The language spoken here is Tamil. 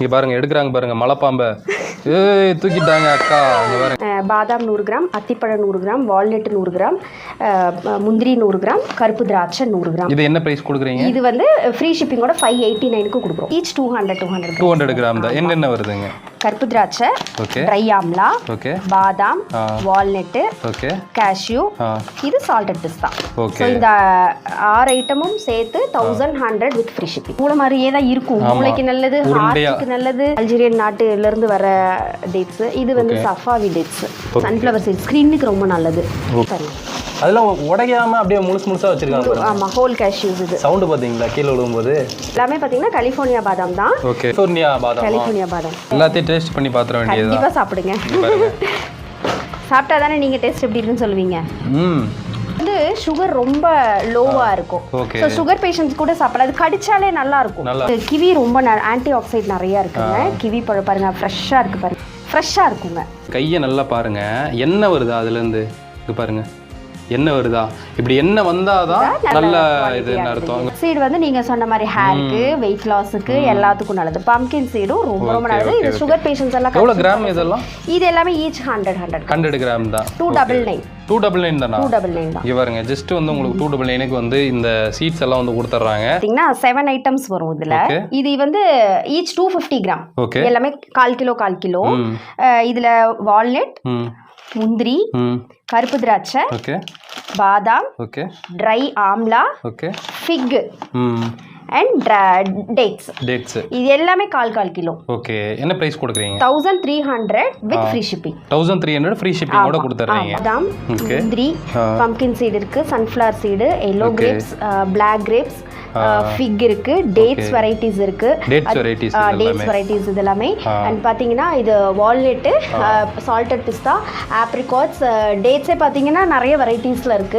இங்க பாருங்க எடுக்கிறாங்க பாருங்க மலைப்பாம்பை. ஏய் தூக்கிட்டாங்க அக்கா. இங்க பாருங்க. அஹ் பாதாம் நூறு கிராம் அத்திப்பழம் நூறு கிராம் வால்நட் நூறு கிராம் முந்திரி நூறு கிராம் கருப்பு திராட்சை நூறு கிராம். இது என்ன பிரைஸ் கொடுக்குறீங்க? இது வந்து ஃப்ரீ ஷிப்பிங்கோட ஃபைவ் எயிட்டி நைனுக்கு கொடுக்குறோம். Each two hundred two hundred two hundred gram. தான். என்னென்ன வருதுங்க? கருப்பு திராட்சை ட்ரை ஆம்லா பாதாம். வால்நட்டு கேஷ்யூ இது சால்டட் பிஸ்தா ஸோ இந்த ஆறு ஐட்டமும் சேர்த்து thousand hundred with free shipping மூளை மாதிரியே தான் இருக்கும். மூளைக்கு நல்லது. ஹார்ட்டுக்கு நல்லது. அல்ஜீரியன் நாட்டுல இருந்து வர டேட்ஸ் இது வந்து சஃபாவி டேட்ஸ் சன்ஃப்ளவர் சீட் ஸ்கிரீனுக்கு ரொம்ப நல்லது. பாருங்க. அதெல்லாம் உடையாம அப்படியே முழுசு முழுசா வச்சிருக்காங்க பாருங்க. ஆமா ஹோல் கேஷ்யூஸ் இது. சவுண்டு பாத்தீங்களா கீழே விழும்போது. எல்லாமே பார்த்தீங்கன்னா கலிஃபோர்னியா பாதாம் தான். ஓகே கலிஃபோர்னியா பாதாம்? கலிஃபோர்னியா பாதாம். எல்லாத்தையும் டேஸ்ட் பண்ணி பாத்திர வேண்டியதுதான் கண்டிப்பா சாப்பிடுங்க. சாப்பிட்டா தானே நீங்க டேஸ்ட் எப்படி இருக்குன்னு சொல்லுவீங்க? ம். வந்து சுகர் ரொம்ப லோவா இருக்கும். ஸோ சுகர் பேஷண்ட்ஸ் கூட சாப்பிடலாம். அது கடிச்சாலே நல்லா இருக்கும். கிவி ரொம்ப ஆன்டி ஆக்சைட் நிறைய இருக்குங்க. கிவி பழம் பாருங்க ஃப்ரெஷ்ஷாக இருக்கு பாருங்க. ஃப்ரெஷ்ஷாக இருக்குங்க. கையை நல்லா பாருங்க. என்ன வருதா அதுல இருந்து? இது பாருங்க. என்ன வருதா? இப்படி என்ன வந்தாதான் நல்ல இதுன்னு அர்த்தம்? சீடு வந்து நீங்க சொன்ன மாதிரி ஹேருக்கு வெயிட் லாஸுக்கு எல்லாத்துக்கும் நல்லது. பம்கின் சீடும் ரொம்ப ரொம்ப நல்லது. இது. சுகர் பேஷண்ட்ஸ் எல்லாம் எவ்வளவு கிராம் இதெல்லாம்? இது எல்லாமே each hundred hundred hundred gram தான். Two double nine two double nine தானா? டூ டபுள் நைன் தான். இங்க பாருங்க ஜஸ்ட் வந்து உங்களுக்கு டூ டபுள் நைனுக்கு வந்து இந்த சீட்ஸ் எல்லாம் வந்து கொடுத்துட்றாங்க. பார்த்தீங்கன்னா செவன் ஐட்டம்ஸ் வரும் இதுல. இது வந்து each two fifty gram okay எல்லாமே கால் கிலோ கால் கிலோ. இதுல வால்நட் முந்திரி கருப்பு திராட்சை ஓகே பாதாம் okay dry amla okay fig ம். அண்ட் டேட்ஸ் டேட்ஸ் இது எல்லாமே கால் கால் கிலோ. ஓகே என்ன ப்ரைஸ் கொடுக்குறீங்க? Thousand three hundred with free shipping thousand three hundred free ஷிப்பிங்கோட கொடுத்துட்றீங்க பாதாம். முந்திரி. பம்கின் சீடு இருக்கு sunflower seed yellow. Grapes black grapes fig இருக்கு டேட்ஸ் வெரைட்டிஸ் இருக்கு. டேட்ஸ் வெரைட்டிஸ் டேட்ஸ் வெரைட்டிஸ் இது எல்லாமே. அண்ட் பார்த்தீங்கன்னா இது வால்நட்டு சால்டட் பிஸ்தா ஆப்ரிகாட்ஸ் டேட்ஸே பார்த்தீங்கன்னா நிறைய வெரைட்டிஸில் இருக்கு.